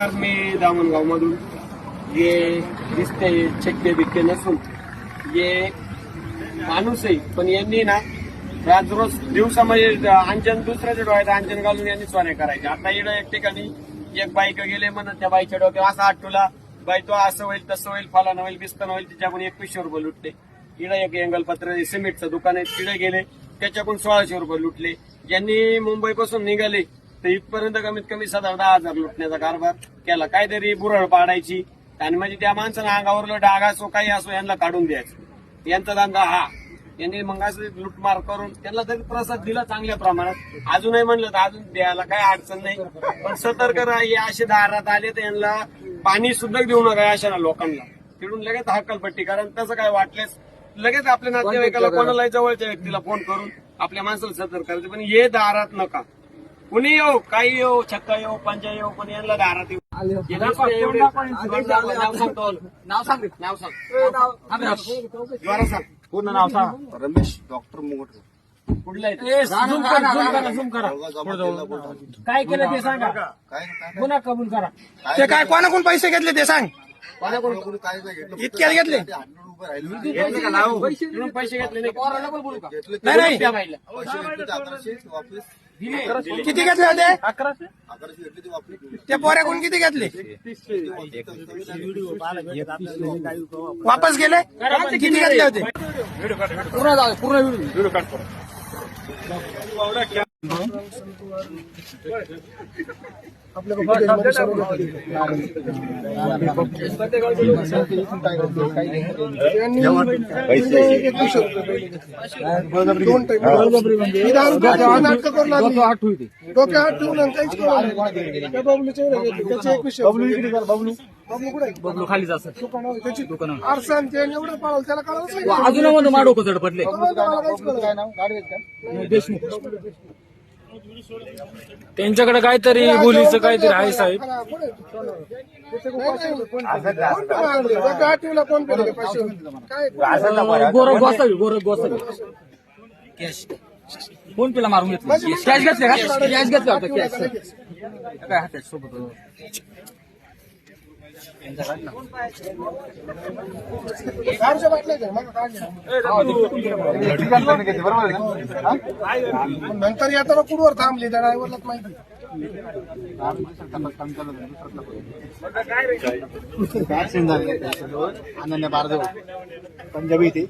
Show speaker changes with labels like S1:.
S1: मी दामणगाव मधून ये दिसते चक्के बिक्के नसून. ये माणूस आहे पण यांनी ना आज रोज दिवसामध्ये अंजन दुसऱ्याच्या डोळ्यात अंजन घालून यांनी सोन्या करायचे. आता इकडे एक ठिकाणी एक बाईक गेले म्हणत त्या बाईच्या डोक्यावर असा आठवला बाई तो असं होईल तसं होईल फलान होईल बिस्तन होईल तिच्याकडून एकवीसशे रुपये लुटले. इकडे एक एंगलपत्र सिमेंटचं दुकान आहे तिकडे गेले त्याच्याकडून सोळाशे रुपये लुटले. ज्यांनी मुंबईपासून निघाले तर इथपर्यंत कमीत कमी सात दहा हजार लुटण्याचा कारभार केला. काहीतरी बुरळ पाडायची. आणि म्हणजे त्या माणसानं अंगावरलं डाग असो काही असो यांना काढून द्यायचं. यांचा धंदा हा. यांनी मग असं लुटमार करून त्यांना तरी प्रसाद दिला चांगल्या प्रमाणात अजूनही म्हणलं तर अजून द्यायला काही अडचण नाही. पण सतर्क राहा हे असे दारात आले तर यांना पाणी सुद्धा देऊ नका अशा लोकांना. तिकडून लगेच हक्कलपट्टी कारण तसं काय वाटलेस लगेच आपल्या नातेवाईकाला कोणालाही जवळच्या व्यक्तीला फोन करून आपल्या माणसाला सतर्क करायचं. पण हे दारात नका. कुणी येऊ काही येऊ छक्का येऊ पंचा येऊ पण यांना दारात येऊ हे नाव
S2: सांग.
S1: नाव सांग.
S2: पूर्ण नाव सांग.
S3: रमेश डॉक्टर मुगट
S1: कुठलं आहे?
S2: झूम करा झूम करा. झूम करा
S4: काय केलं ते सांगा. गुन्हा कबूल करा.
S2: ते काय कोणाकडून पैसे घेतले ते सांग.
S3: कोणाकडून? काय काय घेतलं?
S2: इतक्यात घेतले?
S1: पैसे घेतले नाही.
S2: किती घेतले होते
S3: अकराशे ते वापस
S2: त्या पोऱ्याकडून किती घेतले वापस गेले किती घेतले होते
S4: पूर्ण पूर्ण व्हिडिओ
S5: डोक्या ठेवून बबलूचे एवढे घेतले. त्याचे एकवीसशे रुपये. बबलू कुठे?
S4: बबलू खालीच असं
S5: दुकानावर आहे. त्याची आरसान ते एवढं पळालं त्याला कळालंच नाही.
S4: अजून म्हणतो मा डोकं जड पडले
S5: कळलं.
S4: देशमुख. त्यांच्याकडे काहीतरी बोलीचं काहीतरी आहे साहेब.
S5: हा. कोण कोण पैसे काय
S4: गोरख गोसावी गोरख गोसावी. कॅश फोन पेला मारून घेतलं? कॅश घेतले का? कॅश घेतलं होतं कॅश काय हातात सोबत
S5: नंतर येताना कुडवर थांबली? त्या ड्रायव्हरलाच माहिती.
S3: अनन्या बारदेव पंजाबी ते